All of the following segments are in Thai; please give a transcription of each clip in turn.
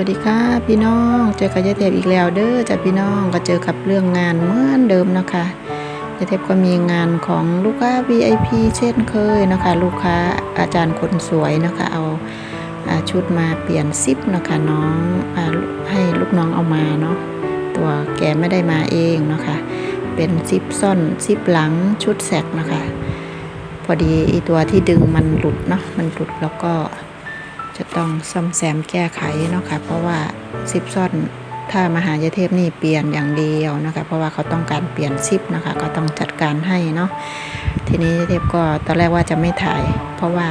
สวัสดีค่ะพี่น้องเจอกับยายเทพอีกแล้วเด้อจ้ะพี่น้องก็เจอกับเรื่องงานเหมือนเดิมนะคะยายเทพก็มีงานของลูกค้า VIP เช่นเคยนะคะ ลูกค้าอาจารย์คนสวยนะคะ เอาอชุดมาเปลี่ยนซิปนะคะน้องอให้ลูกน้องเอามาเนาะตัวแกไม่ได้มาเองนะคะ เป็นซิปซ่อนซิปหลังชุดแสกนะคะ พอดีตัวที่ดึงมันหลุดเนาะมันหลุดแล้วก็ จะต้องซ่อมแซมแก้ไขเนาะค่ะเพราะว่าซิปซ่อนถ้ามหายเทพนี่เปลี่ยนอย่างเดียวนะคะเพราะว่าเขาต้องการเปลี่ยนซิปนะคะก็ต้องจัดการให้เนาะทีนี้เทพก็ตอนแรกว่าจะไม่ถ่าย เพราะว่า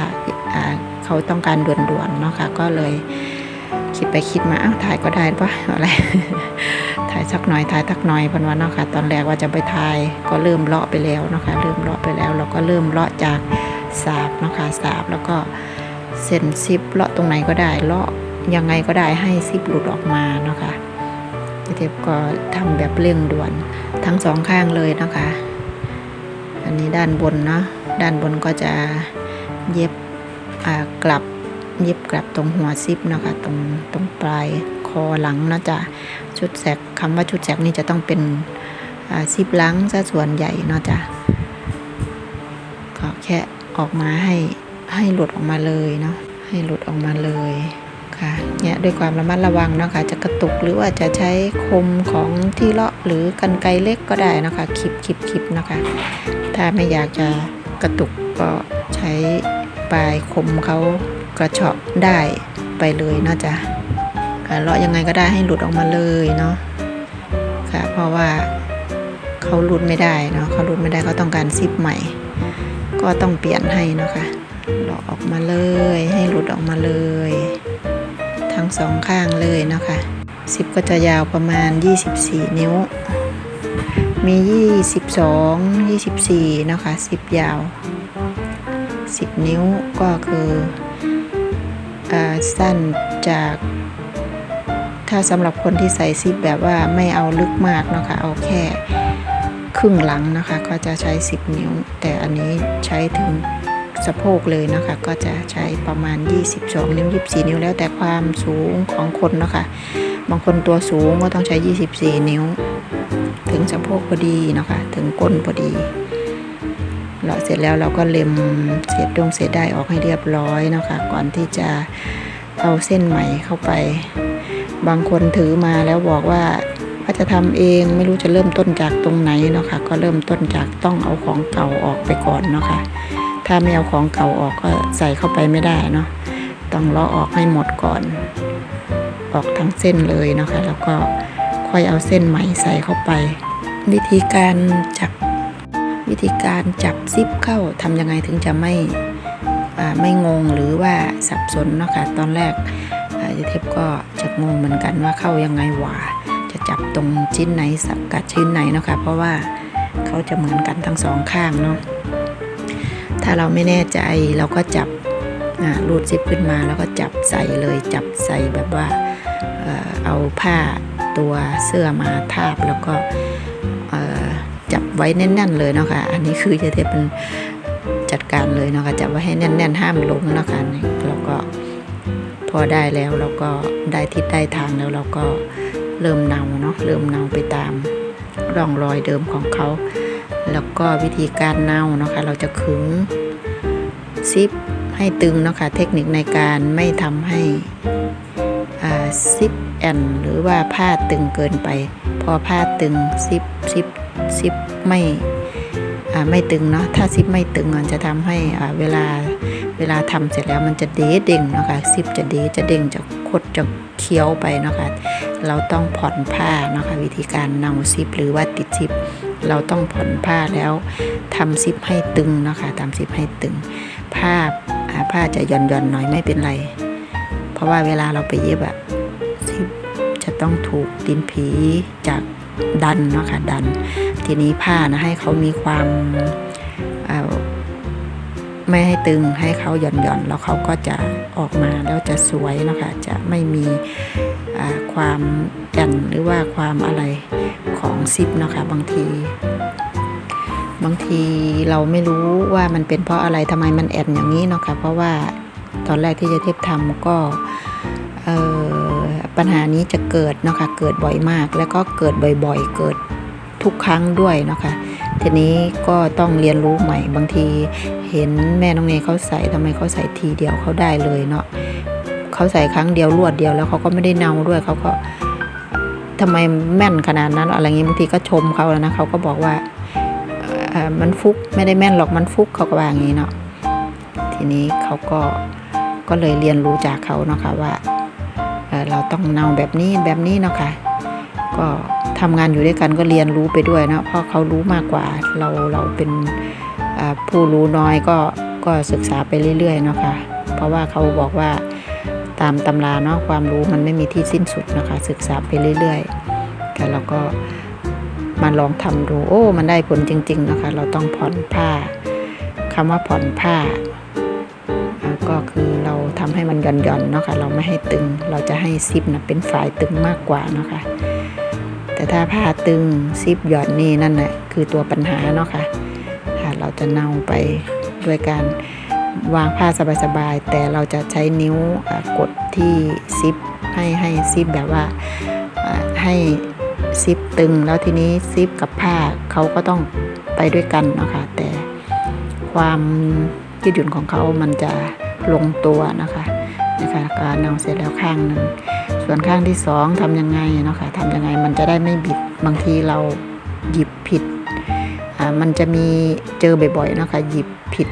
เขาต้องการด่วนๆเนาะค่ะก็เลยคิดไปคิดมาอ้าวถ่ายก็ได้ปะอะไรถ่ายสักหน่อยถ่ายสักหน่อยเพันวันเนาะค่ะตอนแรกว่าจะไปถ่ายก็เริ่มเลาะไปแล้วเนาะคะเริ่มเลาะไปแล้ว เราก็เริ่มเลาะจากสาบเนาะคะสาบแล้วก็ เส้นซิปเลาะตรงไหนก็ได้เลาะยังไงก็ได้ให้ซิปหลุดออกมาเนาะคะเทปก็ทำแบบเร่งด่วนทั้งสองข้างเลยนะคะ อันนี้ด้านบนเนาะด้านบนก็จะเย็บอ่ากลับเย็บกลับตรงหัวซิปนะคะตรงตรงปลายคอหลังนาะจะชุดแสกคำว่าชุดแสกนี่จะต้องเป็นอ่าซิปหลังซะส่วนใหญ่เนาะจ้ะก็แค่ออกมาให้ ให้หลุดออกมาเลยเนาะให้หลุดออกมาเลยค่ะเนี่ยด้วยความระมัดระวังนะคะจะกระตุกหรือว่าจะใช้คมของที่เลาะหรือกันไกรเล็กก็ได้นะคะคลิปคลิปคลิปนะคะ ถ้าไม่อยากจะกระตุกก็ใช้ปลายคมเขากระเฉาะได้ไปเลยนะจ๊ะค่ะเลาะยังไงก็ได้ให้หลุดออกมาเลยเนาะค่ะเพราะว่าเขาหลุดไม่ได้เนาะเขาหลุดไม่ได้เขาต้องการซิปใหม่ ก็ต้องเปลี่ยนให้นะคะ ลาะออกมาเลย ให้หลุดออกมาเลย ทั้งสองข้างเลยเนาะคะซิปก็จะยาวประมาณ 24 นิ้ว มี 22 24เนาะคะซิปยาว 10 นิ้วก็คืออสั้นจากถ้าสำหรับคนที่ใส่ซิปแบบว่าไม่เอาลึกมากนะคะเอาแค่ครึ่งหลังนะคะ ก็จะใช้ 10 นิ้ว แต่อันนี้ใช้ถึง สะโพกเลยนะคะก็จะใช้ประมาณ 22 นิ้ว 24 นิ้วแล้วแต่ความสูงของคนนะคะบางคนตัวสูงก็ต้องใช้ 24 นิ้ว ถึงสะโพกพอดีนะคะถึงก้นพอดีเราเสร็จแล้วเราก็เล็มเศษดงเศษได้ออกให้เรียบร้อยนะคะ ก่อนที่จะเอาเส้นใหม่เข้าไป บางคนถือมาแล้วบอกว่าว่าจะทำเองไม่รู้จะเริ่มต้นจากตรงไหนเนาะค่ะก็เริ่มต้นจากต้องเอาของเก่าออกไปก่อนเนาะค่ะ ถ้าไม่เอาของเก่าออกก็ใส่เข้าไปไม่ได้เนาะต้องเลาะออกให้หมดก่อน ออกทั้งเส้นเลยนะคะ แล้วก็ค่อยเอาเส้นใหม่ใส่เข้าไป วิธีการจับวิธีการจับซิปเข้าทำยังไงถึงจะไม่ไม่งงหรือว่าสับสนเนาะค่ะตอนแรกอ่าเทปก็จะงงเหมือนกันว่าเข้ายังไงหวาจะจับตรงชิ้นไหนสับกัดชิ้นไหนเนาะคะเพราะว่าเขาจะเหมือนกันทั้งสองข้างเนาะ ถ้าเราไม่แน่ใจเราก็จับรูดซิปขึ้นมาแล้วก็จับใส่เลยจับใส่แบบว่าเอาผ้าตัวเสื้อมาทาบแล้วก็จับไว้แน่น ๆ เลยเนาะคะอันนี้คือจะเทป็นจัดการเลยเนาะคะจับไว้ให้แน่น ๆ ห้ามล้มเนาะคะแล้วก็พอได้แล้วเราก็ได้ทิศได้ทางแล้วเราก็เริ่มเนาเนาะเริ่มเนาไปตามร่องรอยเดิมของเขา แล้วก็วิธีการเน่านะคะ เราจะขึงซิปให้ตึงนะคะเทคนิคในการไม่ทำให้ซิปแอนหรือว่าผ้าตึงเกินไป พอผ้าตึงซิปซิปซิปไม่ไม่ตึงเนาะถ้าซิปไม่ตึงมันจะทำให้เวลาเวลาทำเสร็จแล้วมันจะเดเด้งนะคะซิปจะเดจะเด้งจะคดจะเคี้ยวไปเนาะคะเราต้องผ่อนผ้านะคะวิธีการเนาซิปหรือว่าติดซิป เราต้องผ่อนผ้าแล้วทำซิปให้ตึงนะคะทำซิปให้ตึง ผ้าผ้าจะหย่อนหย่อนหน่อยไม่เป็นไร เพราะว่าเวลาเราไปเย็บอะซิปจะต้องถูกดินผีจากดันนะคะดัน ทีนี้ผ้านะให้เขามีความไม่ให้ตึงให้เขาหย่อนหย่อนแล้วเขาก็จะออกมาแล้วจะสวยนะคะจะไม่มีความแอนหรือว่าความอะไร ของซิปเนาะคะบางที บางทีเราไม่รู้ว่ามันเป็นเพราะอะไรทำไมมันแอนอย่างนี้เนาะค่ะเพราะว่าตอนแรกที่จะเทปทำก็ปัญหานี้จะเกิดเนาะคะเกิดบ่อยมาก แล้วก็เกิดบ่อยๆ เกิดทุกครั้งด้วยเนาะคะทีนี้ก็ต้องเรียนรู้ใหม่ บางทีเห็นแม่น้องเนยเขาใส่ทำไมเขาใส่ทีเดียวเขาได้เลยเนาะเขาใส่ครั้งเดียวรวดเดียวแล้วเขาก็ไม่ได้เนาด้วยเขาก็ ทำไมแม่นขนาดนั้นอะไรเงี้ยบางทีก็ชมเขาแล้วนะเขาก็บอกว่าเออมันฟุกไม่ได้แม่นหรอกมันฟุกเขาก็ว่าอย่างนี้เนาะทีนี้เขาก็ก็เลยเรียนรู้จากเขาเนาะค่ะว่าเเราต้องเนาแบบนี้แบบนี้เนาะค่ะก็ทำงานอยู่ด้วยกันก็เรียนรู้ไปด้วยเนาะเพราะเขารู้มากกว่าเราเราเป็นผู้รู้น้อยก็ก็ศึกษาไปเรื่อยๆเนาะค่ะเพราะว่าเขาบอกว่า ตามตำราเนาะความรู้มันไม่มีที่สิ้นสุดนะคะ ศึกษาไปเรื่อยๆแต่เราก็มาลองทำดูโอ้มันได้ผลจริง ๆนะคะ เราต้องผ่อนผ้าคำว่าผ่อนผ้าก็คือเราทำให้มันหย่อนๆเนาะค่ะเราไม่ให้ตึงเราจะให้ซิปนะเป็นฝ่ายตึงมากกว่าเนาะค่ะแต่ถ้าผ้าตึงซิปหย่อนนี่นั่นแหละคือตัวปัญหาเนาะค่ะค่ะเราจะเน่าไปด้วยการ วางผ้าสบายๆแต่เราจะใช้นิ้วกดที่ซิปให้ให้ซิปแบบว่าให้ซิปตึง แล้วทีนี้ซิปกับผ้าเขาก็ต้องไปด้วยกันนะคะแต่ความยืดหยุ่นของเขามันจะลงตัวนะคะนะคะการเนาเสร็จแล้วข้างหนึ่งส่วนข้างที่สองทำยังไงเนาะค่ะทำยังไงมันจะได้ไม่บิดบางทีเราหยิบผิดมันจะมีเจอบ่อยๆนะคะหยิบผิด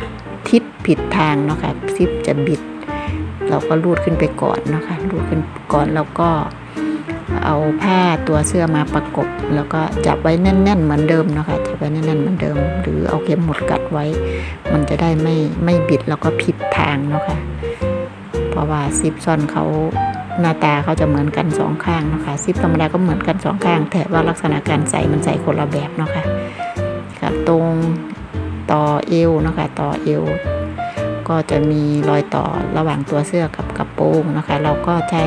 ทิศผิดทางเนาะค่ะซิปจะบิด เราก็รูดขึ้นไปก่อนเนาะค่ะรูดขึ้นก่อนแล้วก็เอาผ้าตัวเสื้อมาประกบ แล้วก็จับไว้แน่น ๆ เหมือนเดิมเนาะค่ะจับไว้แน่นๆเหมือนเดิม หรือเอาเข็มหมุดกัดไว้ มันจะได้ไม่ไม่บิดแล้วก็ผิดทางเนาะค่ะเพราะว่าซิปซ่อนเขาหน้าตาเขาจะเหมือนกันสองข้างเนาะคะซิปธรรมดาก็เหมือนกันสองข้าง แต่ว่าลักษณะการใส่มันใส่คนละแบบเนาะค่ะค่ะตรง ต่อเอวนะคะต่อเอวก็จะมีรอยต่อระหว่างตัวเสื้อกับกระโปรงนะคะ เราก็ใช้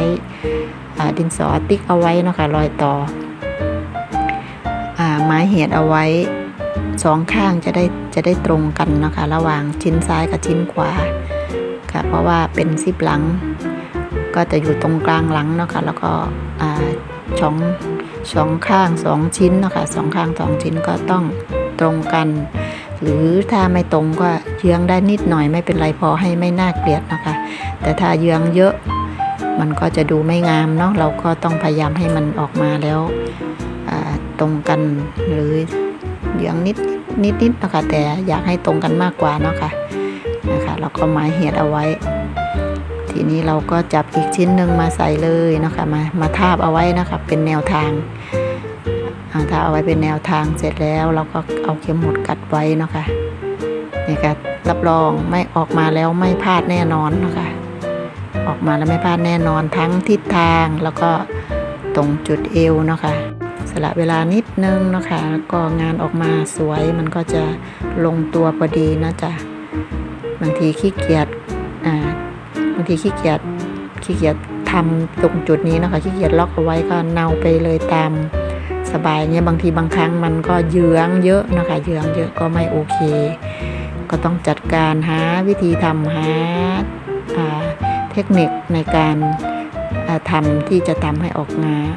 ดินสอติ๊กเอาไว้นะคะรอยต่ออาไม้เหียดเอาไว้สองข้างจะได้จะได้ตรงกันนะคะ ระหว่างชิ้นซ้ายกับชิ้นขวาค่ะเพราะว่าเป็นซิปหลัง ก็จะอยู่ตรงกลางหลังนะคะแล้วก็ช่องสองข้างสองชิ้นนะคะสองข้างสองชิ้นก็ต้องตรงกัน หรือถ้าไม่ตรงก็เยื้องได้นิดหน่อยไม่เป็นไรพอให้ไม่น่าเกลียดนะคะ แต่ถ้าเยื้องเยอะมันก็จะดูไม่งามเนาะเราก็ต้องพยายามให้มันออกมาแล้วตรงกันหรือเยื้องนิดนิดนิดนะคะแต่อยากให้ตรงกันมากกว่าเนาะค่ะนะคะเราก็หมายเหตุเอาไว้ ทีนี้เราก็จับอีกชิ้นหนึ่งมาใส่เลยนะคะมามาทาบเอาไว้นะคะเป็นแนวทาง ถ้าเอาไว้เป็นแนวทางเสร็จแล้วเราก็เอาเข็มหมุดกัดไว้เนาะคะนี่ค่ะรับรองไม่ออกมาแล้วไม่พลาดแน่นอนนะคะออกมาแล้วไม่พลาดแน่นอนทั้งทิศทางแล้วก็ตรงจุดเอวเนาะคะสละเวลานิดนึงเนาะคะก็งานออกมาสวยมันก็จะลงตัวพอดีนะจ๊ะบางทีขี้เกียจอ่าบางทีขี้เกียจขี้เกียจทำตรงจุดนี้นะคะขี้เกียจล็อกเอาไว้ก็เนาไปเลยตาม สบายเงี้ยบางทีบางครั้งมันก็เยื้องเยอะนะคะเยื้องเยอะก็ไม่โอเค ก็ต้องจัดการหาวิธีทำหาาเทคนิคในการาทำที่จะทำให้ออกงาน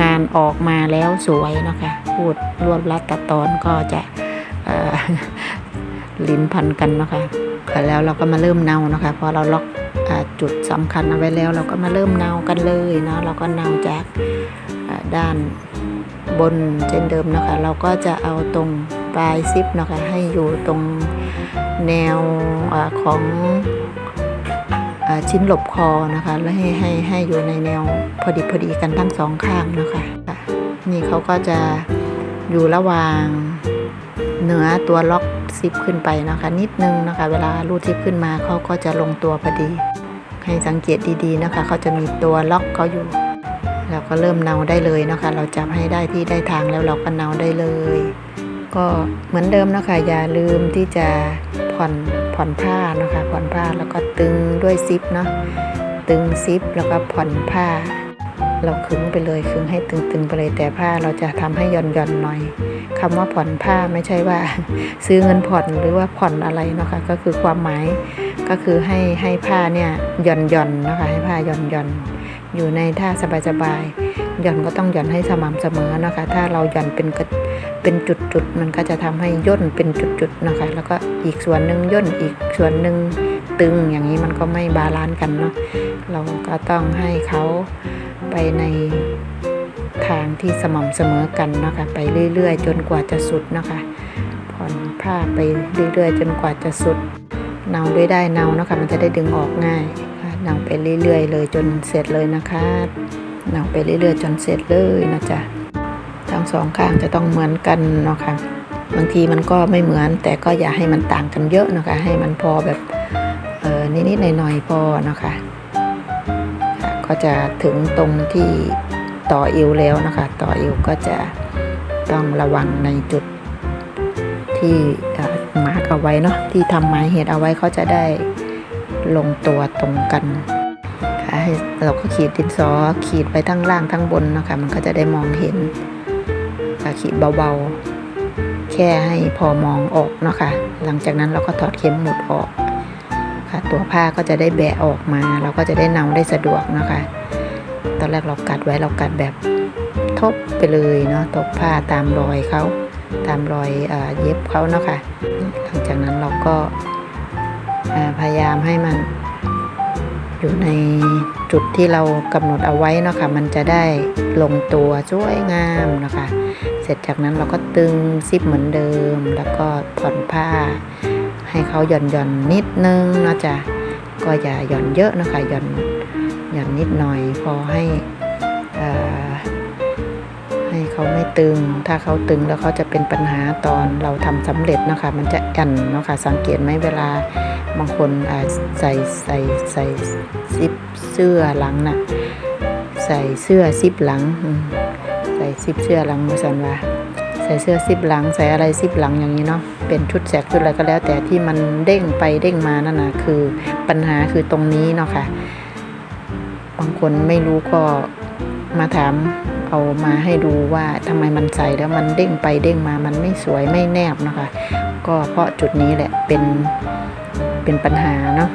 งานออกมาแล้วสวยนะคะพูดรวบรัดตัดตอนก็จะลิ้นพันกันนะคะแล้วเราก็มาเริ่มเนานะคะพอเราล็อกจุดสำคัญเอาไว้แล้ว เราก็มาเริ่มเนากันเลยเนาะเราก็เนาจากด้าน บนเช่นเดิมนะคะ เราก็จะเอาตรงปลายซิปนะคะให้อยู่ตรงแนวอของอชิ้นหลบคอนะคะ แล้วให้ให้ให้อยู่ในแนวพอดีพอดีกันทั้งสองข้างนะคะค่ะนี่เขาก็จะอยู่ระหว่างเหนือตัวล็อกซิปขึ้นไปนะคะ นิดนึงนะคะ เวลารูดซิปขึ้นมาเขาก็จะลงตัวพอดี ให้สังเกตดีๆนะคะเขาจะมีตัวล็อกเขาอยู่ เราก็เริ่มเนาได้เลยนะคะ เราจับให้ได้ที่ได้ทางแล้วเราก็เนาได้เลย ก็เหมือนเดิมนะคะอย่าลืมที่จะผ่อนผ่อนผ้านะคะ ผ่อนผ้าแล้วก็ตึงด้วยซิปเนาะตึงซิปแล้วก็ผ่อนผ้า เราขึงไปเลยขึงให้ตึงๆไปเลยแต่ผ้าเราจะทำให้หย่อนๆหน่อยคำว่าผ่อนผ้าไม่ใช่ว่า ซื้อเงินผ่อนหรือว่าผ่อนอะไรนะคะก็คือความหมายก็คือให้ให้ผ้าเนี่ยหย่อนๆนะคะให้ผ้าหย่อนๆ อยู่ในท่าสบายๆหย่อนก็ต้องหย่อนให้สม่ำเสมอนะคะ ถ้าเราหย่อนเป็นเป็นจุดๆมันก็จะทำให้ย่นเป็นจุดๆนะคะ แล้วก็อีกส่วนหนึ่งย่นอีกส่วนหนึ่งตึงอย่างนี้มันก็ไม่บาลานซ์กันเนาะเราก็ต้องให้เขาไปในทางที่สม่ำเสมอกันนะคะ ไปเรื่อยๆ จนกว่าจะสุดนะคะผ่อนผ้าไปเรื่อยๆ จนกว่าจะสุดเนาด้วยได้เนานะคะมันจะได้ดึงออกง่าย นาไปเรื่อยๆเลยจนเสร็จเลยนะคะนาไปเรื่อยๆ จนเสร็จเลยนะจ๊ะทั้งสองข้างจะต้องเหมือนกันเนาะค่ะบางทีมันก็ไม่เหมือน แต่ก็อย่าให้มันต่างกันเยอะนะคะ ให้มันพอแบบเออนิดๆหน่อยๆพอนะคะค่ะก็จะถึงตรงที่ต่ออิวแล้วนะคะ ต่ออิวก็จะต้องระวังในจุดที่มาร์กเอาไว้เนาะที่ทำหมายเหตุเอาไว้เขาจะได้ ลงตัวตรงกันค่ะให้เราก็ขีดดินสอขีดไปทั้งล่างทั้งบนนะคะ มันก็จะได้มองเห็นค่ะขีดเบาๆ แค่ให้พอมองออกเนาะคะหลังจากนั้นเราก็ถอดเข็มหมุดออกค่ะ ตัวผ้าก็จะได้แบะออกมา เราก็จะได้เนาได้สะดวกนะคะ ตอนแรกเรากัดไว้เรากัดแบบทบไปเลยเนาะทบผ้าตามรอยเขาตามรอยเอเย็บเขาเนาะค่ะ หลังจากนั้นเราก็ พยายามให้มันอยู่ในจุดที่เรากำหนดเอาไว้เนาะค่ะมันจะได้ลงตัวสวยงามนะคะ เสร็จจากนั้นเราก็ตึงซิปเหมือนเดิม แล้วก็ผ่อนผ้า ให้เขาหย่อนหย่อนๆนิดนึงนะจ๊ะก็อย่าหย่อนเยอะนะคะหย่อนหย่อนนิดหน่อยพอให้ให้เขาไม่ตึง ถ้าเขาตึงแล้วเขาจะเป็นปัญหาตอนเราทำสำเร็จนะคะ มันจะแอนนะคะสังเกตไหมเวลา บางคนใส่ใส่ใส่ซิปเสื้อหลังน่ะใส่เสื้อซิปหลัง ใส่ซิปเสื้อหลังมือสันว่าใส่เสื้อซิปหลังใส่อะไรซิปหลังอย่างนี้เนาะเป็นชุดแสกชุดอะไรก็แล้ว แต่ที่มันเด้งไปเด้งมานั่นนะคือปัญหาคือตรงนี้เนาะค่ะบางคนไม่รู้ก็มาถามเอามาให้ดูว่าทำไมมันใส่แล้วมันเด้งไปเด้งมามันไม่สวยไม่แนบนะคะ ก็เพราะจุดนี้แหละเป็น เป็นปัญหาเนาะ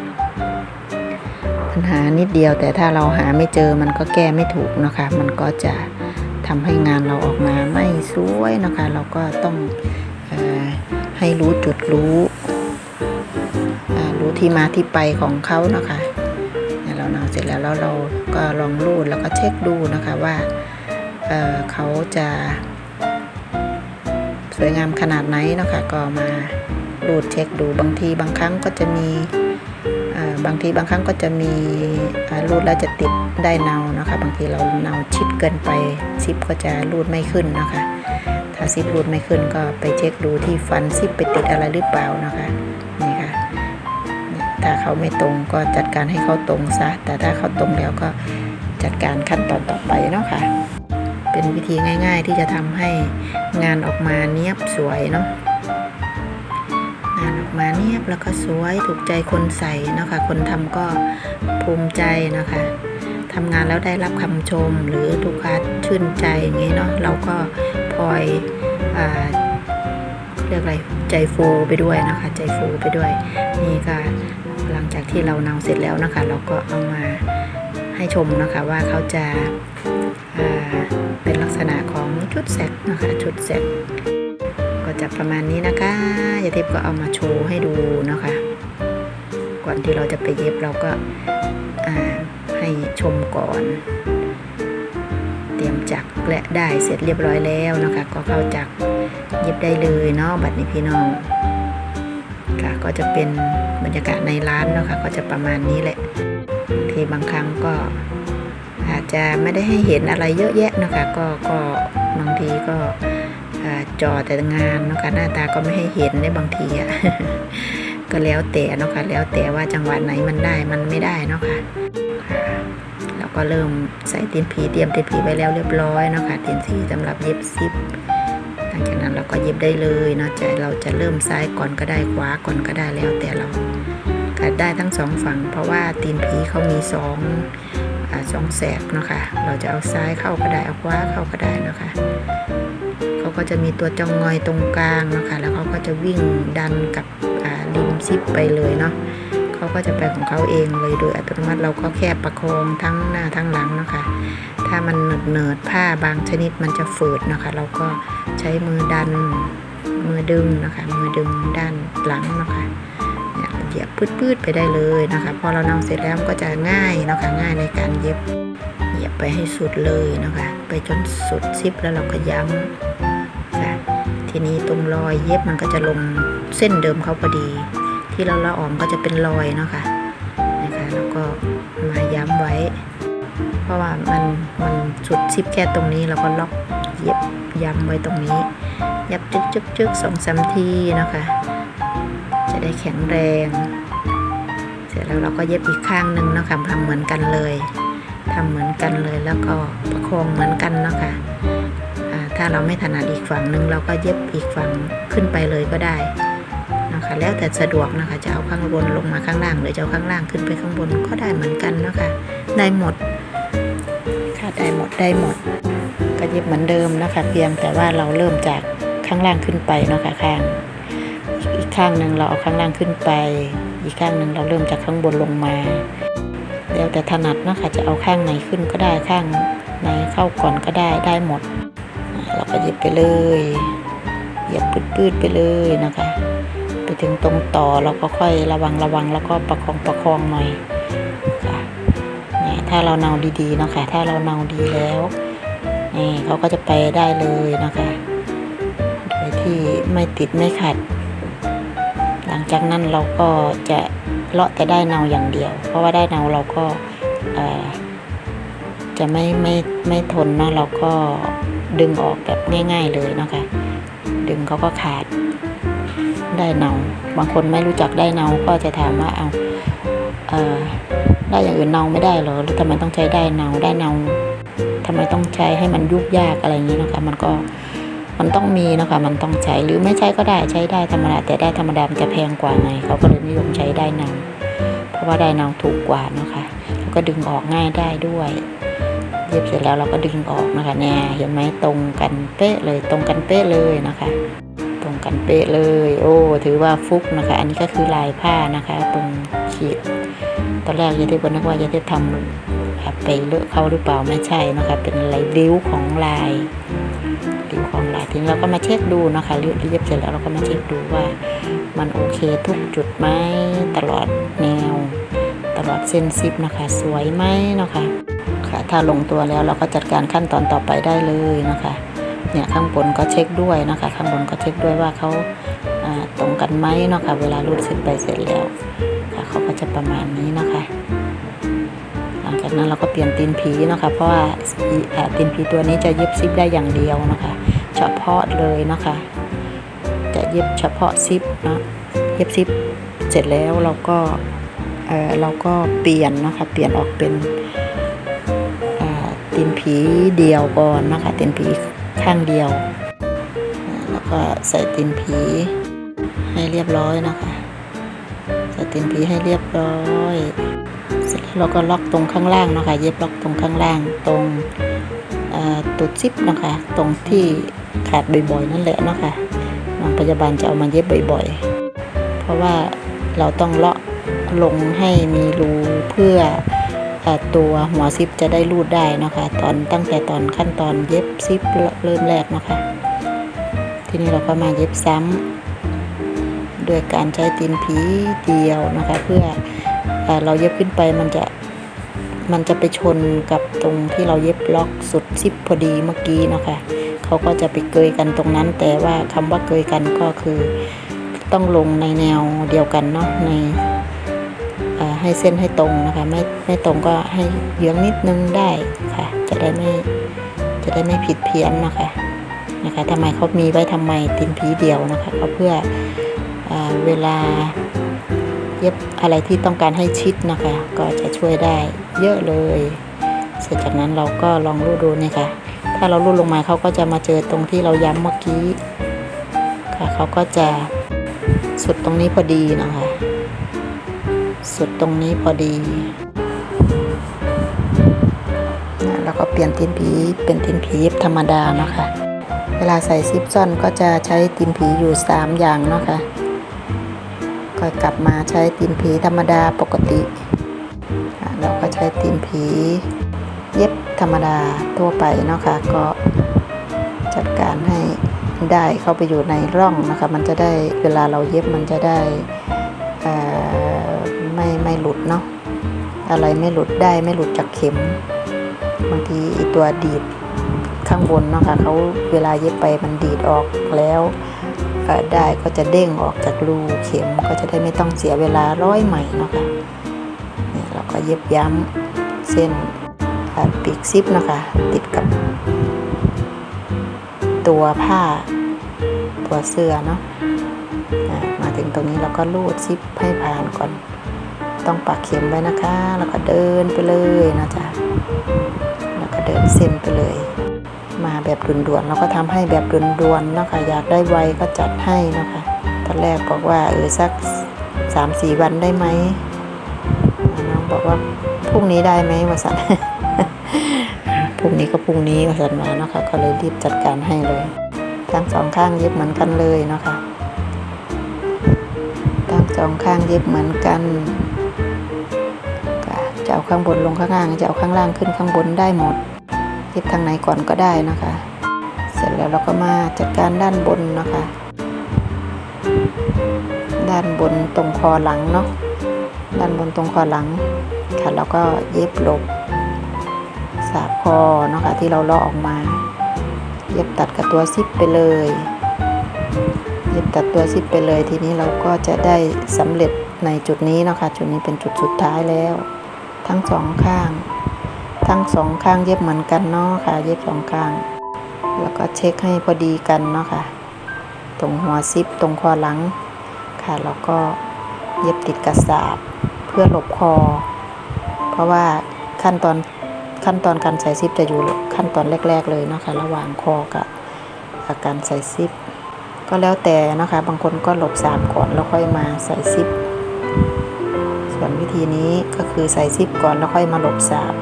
ปัญหานิดเดียว แต่ถ้าเราหาไม่เจอมันก็แก้ไม่ถูกนะคะ มันก็จะทำให้งานเราออกมาไม่สวยนะคะ เราก็ต้องอให้รู้จุดรู้รู้ที่มาที่ไปของเขานะคะเนี่ยเราเนาเสร็จแล้วแล้วเราก็ลองรูดแล้วก็เช็คดูนะคะว่าเเขาจะสวยงามขนาดไหนเนาะคะก็มา ดเช็คดูบางทีบางครั้งก็จะมีบางทีบางครั้งก็จะมีรูดแล้วจะติดได้เนานะคะ บางทีเราเนาชิดเกินไปซิปก็จะรูดไม่ขึ้นนะคะ ถ้าซิปรูดไม่ขึ้นก็ไปเช็คดูที่ฟันซิปไปติดอะไรหรือเปล่านะคะนี่ค่ะถ้าเขาไม่ตรงก็จัดการให้เขาตรงซะแต่ถ้าเขาตรงแล้วก็จัดการขั้นตอนต่อไปเนาะค่ะเป็นวิธีง่าย ๆ ที่จะทำให้งานออกมาเนียบสวยเนาะ มาเนียบแล้วก็สวยถูกใจคนใส่นะคะคนทำก็ภูมิใจนะคะทำงานแล้วได้รับคำชมหรือลูกค้าชื่นใจอย่างนี้เนาะเราก็พลอยอ่าเรียกอะไรใจฟูไปด้วยนะคะ ใจฟูไปด้วย นี่ก็หลังจากที่เราเนาเสร็จแล้วนะคะ เราก็เอามาให้ชมนะคะว่าเขาจะอ่าเป็นลักษณะของชุดแซกนะคะชุดแซก ก็จะประมาณนี้นะคะยาทิพย์ก็เอามาโชว์ให้ดูนะคะ ก่อนที่เราจะไปเย็บเราก็ให้ชมก่อน เตรียมจักรและได้เสร็จเรียบร้อยแล้วนะคะ ก็เข้าจักรเย็บได้เลยเนาะบัดนี้พี่น้องค่ะก็จะเป็นบรรยากาศในร้านเนาะค่ะก็จะประมาณนี้แหละที่บางครั้งก็อาจจะไม่ได้ให้เห็นอะไรเยอะแยะนะคะก็ก็บางทีก็ จอแต่งานเนาะคะหน้าตาก็ไม่ให้เห็นในบางทีอะก็แล้วแต่เนาะค่ะแล้วแต่ว่าจังหวะไหนมันได้มันไม่ได้เนาะค่ะเราก็เริ่มใส่ตีนผีเตรียมตีนผีไว้แล้วเรียบร้อยเนาะค่ะตีนสีสำหรับเย็บซิปหลังจากนั้นเราก็เย็บได้เลยเนาะจะเราจะเริ่มซ้ายก่อนก็ได้ขวาก่อนก็ได้แล้วแต่เราก็ได้ทั้งสองฝั่ง เพราะว่าตีนผีเขามีสองสองแสกเนาะค่ะเราจะเอาซ้ายเข้าก็ได้เอาขวาเข้าก็ได้เนาะค่ะ ก็จะมีตัวจองงอยตรงกลางนะคะแล้วเขาก็จะวิ่งดันกับริมซิปไปเลยเนาะเขาก็จะไปของเขาเองเลยโดยอัตโนมัติเราก็แค่ประคองทั้งหน้าทั้งหลังนะคะถ้ามันเนิดเนิดผ้าบางชนิดมันจะฝืดนะคะ เราก็ใช้มือดันมือดึงนะคะ มือดึงด้านหลังนะคะเนี่ยเหยียบพืดๆไปได้เลยนะคะ พอเรานำเสร็จแล้วก็จะง่ายนะคะง่ายในการเย็บเหยียบไปให้สุดเลยนะคะ ไปจนสุดซิปแล้วเราก็ย้ำ ทีนี้ตรงรอยเย็บมันก็จะลงเส้นเดิมเขาพอดี ที่เราละออมก็จะเป็นรอยเนาะคะนะคะแล้วก็มาย้ำไว้ เพราะว่ามันมันสุดซิปแค่ตรงนี้เราก็ล็อกเย็บย้ำไว้ตรงนี้ยับจึกจึกจึกสองสามทีนะคะ จะได้แข็งแรง เสร็จแล้วเราก็เย็บอีกข้างหนึ่งเนาะคะทำเหมือนกันเลยทำเหมือนกันเลยแล้วก็ประคองเหมือนกันเนาะคะอ่าถ้า เราไม่ถนัดอีกฝั่งหนึ่งเราก็เย็บอีกฝั่งขึ้นไปเลยก็ได้นะคะแล้วแต่สะดวกนะคะจะเอาข้างบนลงมาข้างล่างหรือจะเอาข้างล่างขึ้นไปข้างบนก็ได้เหมือนกันนะคะได้หมดค่ะได้หมดได้หมด ก็เย็บเหมือนเดิมนะคะเพียงแต่ว่าเราเริ่มจากข้างล่างขึ้นไปเนาะค่ะข้างอีกข้างหนึ่งเราเอาข้างล่างขึ้นไป อีกข้างหนึ่งเราเริ่มจากข้างบนลงมาแล้วแต่ถนัดนะคะจะเอาข้างไหนขึ้นก็ได้ข้างไหนเข้าก่อนก็ได้ได้หมด ก็เย็บไปเลยเหยียบปืดๆไปเลยนะคะ ไปถึงตรงต่อเราก็ค่อยระวังระวังแล้วก็ประคองประคองหน่อยค่ะนี่ถ้าเราเนาดีๆนะคะถ้าเราเนาดีแล้วนี่เขาก็จะไปได้เลยนะคะโดยที่ไม่ติดไม่ขัด หลังจากนั้นเราก็จะเลาะแต่ได้เนาอย่างเดียว เพราะว่าได้เนาเราก็จะไม่ไม่ไม่ทนเนาะเราก็ ดึงออกแบบง่าย ๆเลยนะคะ ดึงเขาก็ขาดได้เนา บางคนไม่รู้จักได้เนาก็จะถามว่าเอาเออได้อย่างอื่นเนาไม่ได้หรอหรือทำไมต้องใช้ได้เนาได้เนาทำไมต้องใช้ให้มันยุบยากอะไรอย่างนี้นะคะ มันก็มันต้องมีนะคะ มันต้องใช้หรือไม่ใช้ก็ได้ใช้ได้ธรรมดาแต่ได้ธรรมดามันจะแพงกว่าไงเขาก็เลยนิยมใช้ได้เนาเพราะว่าได้เนาถูกกว่านะคะแล้วก็ดึงออกง่ายได้ด้วย ย็บเสร็จแล้วเราก็ดึงออกนะคะเนี่ยเห็นไหมตรงกันเป๊ะเลยตรงกันเป๊ะเลยนะคะ ตรงกันเป๊ะเลย โอ้ถือว่าฟุกนะคะ อันนี้ก็คือลายผ้านะคะ ตรงขีดตอนแรกยายเทพก็นึกว่ายายเทพทำไปเลอะเขาหรือเปล่าไม่ใช่นะคะ เป็นลายริ้วของลายริ้วของลายทีนี้เราก็มาเช็คดูนะคะเย็บเสร็จแล้วเราก็มาเช็คดูว่า มันโอเคทุกจุดไหมตลอดแนว ตลอดเส้นซิปนะคะ สวยไหมนะคะ ถ้าลงตัวแล้วเราก็จัดการขั้นตอนต่อไปได้เลยนะคะเนี่ยข้างบนก็เช็คด้วยนะคะ ข้างบนก็เช็คด้วยว่าเขาตรงกันไหมเนาะค่ะเวลารูดซิปไปเสร็จแล้วค่ะเขาก็จะประมาณนี้นะคะหลังจากนั้นเราก็เปลี่ยนตีนผีนะคะ เพราะว่าตีนผีตัวนี้จะเย็บซิปได้อย่างเดียวนะคะ เฉพาะเลยนะคะ จะเย็บเฉพาะซิปเนาะเย็บซิปเสร็จแล้วเราก็เออเราก็เปลี่ยนนะคะ เปลี่ยนออกเป็น ตีนผีเดียวก่อนนะคะตีนผีข้างเดียว แล้วก็ใส่ตีนผีให้เรียบร้อยนะคะใส่ตีนผีให้เรียบร้อยเสร็จแล้วเราก็ล็อกตรงข้างล่างนะคะ เย็บล็อกตรงข้างล่างตรงตุดซิปนะคะ ตรงที่ขาดบ่อยๆนั่นแหละเนาะคะน้องพยาบาลจะเอามาเย็บบ่อยๆ เพราะว่าเราต้องเลาะลงให้มีรูเพื่อ ตัวหัวซิปจะได้รูดได้นะคะ ตอนตั้งแต่ตอนขั้นตอนเย็บซิปเริ่มแรกนะคะ ทีนี้เราก็มาเย็บซ้ำด้วยการใช้ตีนผีเดียวนะคะ เพื่อเอเราเย็บขึ้นไปมันจะมันจะไปชนกับตรงที่เราเย็บล็อกสุดซิปพอดีเมื่อกี้นะคะเขาก็จะไปเกยกันตรงนั้น แต่ว่าคำว่าเกยกันก็คือต้องลงในแนวเดียวกันเนาะใน ให้เส้นให้ตรงนะคะ ไม่ไม่ตรงก็ให้เยื้องนิดนึงได้ค่ะ จะได้ไม่จะได้ไม่ผิดเพี้ยนนะคะนะคะทำไมเขามีไว้ทำไมตินผีเดียวนะคะก็เพื่อเอเวลาเย็บอะไรที่ต้องการให้ชิดนะคะ ก็จะช่วยได้เยอะเลย เสร็จจากนั้นเราก็ลองรูดดูนี่ค่ะถ้าเรารูดลงมาเขาก็จะมาเจอตรงที่เราย้ำเมื่อกี้ค่ะเขาก็จะสุดตรงนี้พอดีนะคะ สุดตรงนี้พอดีแล้วก็เปลี่ยนตีนผีเป็นตีนผีเย็บธรรมดาเนาะคะเวลาใส่ซิปซ่อนก็จะใช้ตีนผีอยู่ 3 อย่างเนาะคะก็กลับมาใช้ตีนผีธรรมดาปกติเราก็ใช้ตีนผีเย็บธรรมดาทั่วไปเนาะค่ะก็จัดการให้ได้เข้าไปอยู่ในร่องนะคะ มันจะได้เวลาเราเย็บมันจะได้ หลุดเนาะอะไรไม่หลุดได้ไม่หลุดจากเข็มบางทีอ้ตัวดีดข้างบนเนาะค่ะเขาเวลาเย็บไปมันดีดออกแล้วได้ก็จะเด้งออกจากรูเข็มก็จะได้ไม่ต้องเสียเวลาร้อยใหม่เนาะค่ะเนี่ยเราก็เย็บย้ำเส้นปีกซิปนะคะ ติดกับ ตัวผ้า ตัวเสื้อเนาะอ่ามาถึงตรงนี้เราก็ลูดซิปให้ผ่านก่อน ต้องปักเข็มไว้นะคะ แล้วก็เดินไปเลยนะจ๊ะแล้วก็เดินเส้นไปเลย มาแบบด่วนๆเราก็ทำให้แบบด่วนๆนะคะอยากได้ไวก็จัดให้นะคะตอนแรกบอกว่าเออสักสามสี่วันได้ไหมน้องบอกว่าพรุ่งนี้ได้ไหมวาสันพรุ่งนี้ก็พรุ่งนี้วาสันมาเนาะคะก็เลยรีบจัดการให้เลยทั้งสองข้างเย็บเหมือนกันเลยนะคะทั้งสองข้างเย็บเหมือนกัน จะเอาข้างบนลงข้างล่าง จะเอาข้างล่างขึ้นข้างบนได้หมดเย็บทางไหนก่อนก็ได้นะคะ เสร็จแล้วเราก็มาจัดการด้านบนนะคะ ด้านบนตรงคอหลังเนาะด้านบนตรงคอหลังค่ะแล้วก็เย็บหลบสาบคอเนาะค่ะที่เราเลาะออกมา เย็บตัดกับตัวซิปไปเลย เย็บตัดตัวซิปไปเลยทีนี้เราก็จะได้สำเร็จในจุดนี้เนาะค่ะจุดนี้เป็นจุดสุดท้ายแล้ว ทั้งสองข้าง ทั้งสองข้างเย็บเหมือนกันเนาะค่ะ เย็บสองข้าง แล้วก็เช็คให้พอดีกันเนาะค่ะ ตรงหัวซิปตรงคอหลังค่ะ แล้วก็เย็บติดกระสาบเพื่อหลบคอ เพราะว่าขั้นตอนขั้นตอนการใส่ซิปจะอยู่ขั้นตอนแรก ๆ เลยเนาะคะระหว่างคอกับการใส่ซิป ก็แล้วแต่นะคะ บางคนก็หลบสาบก่อนแล้วค่อยมาใส่ซิป ธีนี้ก็คือใส่ซิปก่อนแล้วค่อยมาหลบสาบ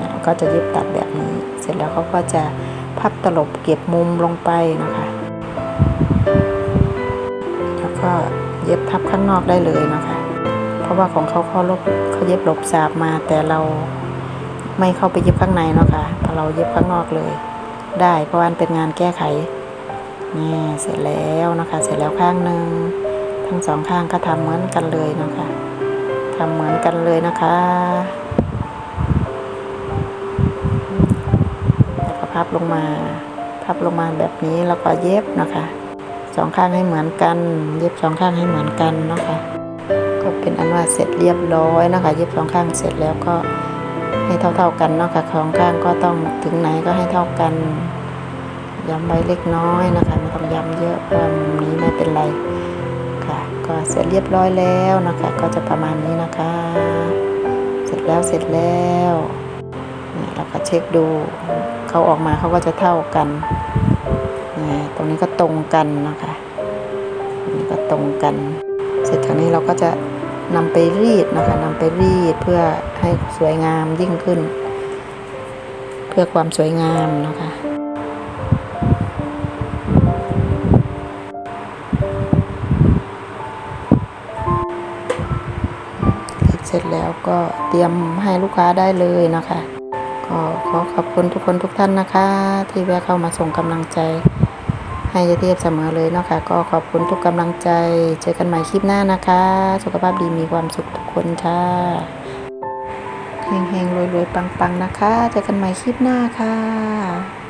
นะก็จะเย็บตัดแบบนี้ เสร็จแล้วเขาก็จะพับตลบเก็บมุมลงไปนะคะ แล้วก็เย็บพับข้างนอกได้เลยนะคะ เพราะว่าของเขาเขาลบเขาเย็บหลบสาบมาแต่เราไม่เข้าไปเย็บข้างในเนาะค่ะเราเย็บข้างนอกเลย ได้เพราะว่ามันเป็นงานแก้ไขนี่เสร็จแล้วนะคะ เสร็จแล้วข้างหนึ่งทั้งสองข้างก็ทำเหมือนกันเลยนะคะ ทำเหมือนกันเลยนะคะแล้วก็พับลงมาพับลงมาแบบนี้แล้วก็เย็บนะคะสองข้างให้เหมือนกัน เย็บสองข้างให้เหมือนกันเนาะคะก็เป็นอันว่าเสร็จเรียบร้อยนะคะ เย็บสองข้างเสร็จแล้วก็ให้เท่าๆกันเนาะค่ะสองข้างก็ต้องถึงไหนก็ให้เท่ากันย้ำไว้เล็กน้อยนะคะไม่ต้องย้ำเยอะเพราะว่มุมนี้ไม่เป็นไร เสร็จเรียบร้อยแล้วนะคะ ก็จะประมาณนี้นะคะ เสร็จแล้วเสร็จแล้วเนี่ยเราก็เช็คดูเขาออกมาเขาก็จะเท่ากันตรงนี้ก็ตรงกันนะคะนี้ก็ตรงกัน เสร็จจากนี้เราก็จะนำไปรีดนะคะนำไปรีดเพื่อให้สวยงามยิ่งขึ้น เพื่อความสวยงามนะคะ สร็จแล้วก็เตรียมให้ลูกค้าได้เลยนะคะก็ขอขอบคุณทุกคนทุกท่านนะคะ ที่แวะเข้ามาส่งกำลังใจ ให้ยายเทพเสมอเลยเนาะค่ะก็ขอบคุณทุกกำลังใจ เจอกันใหม่คลิปหน้านะคะ สุขภาพดีมีความสุขทุกคนค่ะเฮงๆรวยๆปังๆนะคะ เจอกันใหม่คลิปหน้าค่ะ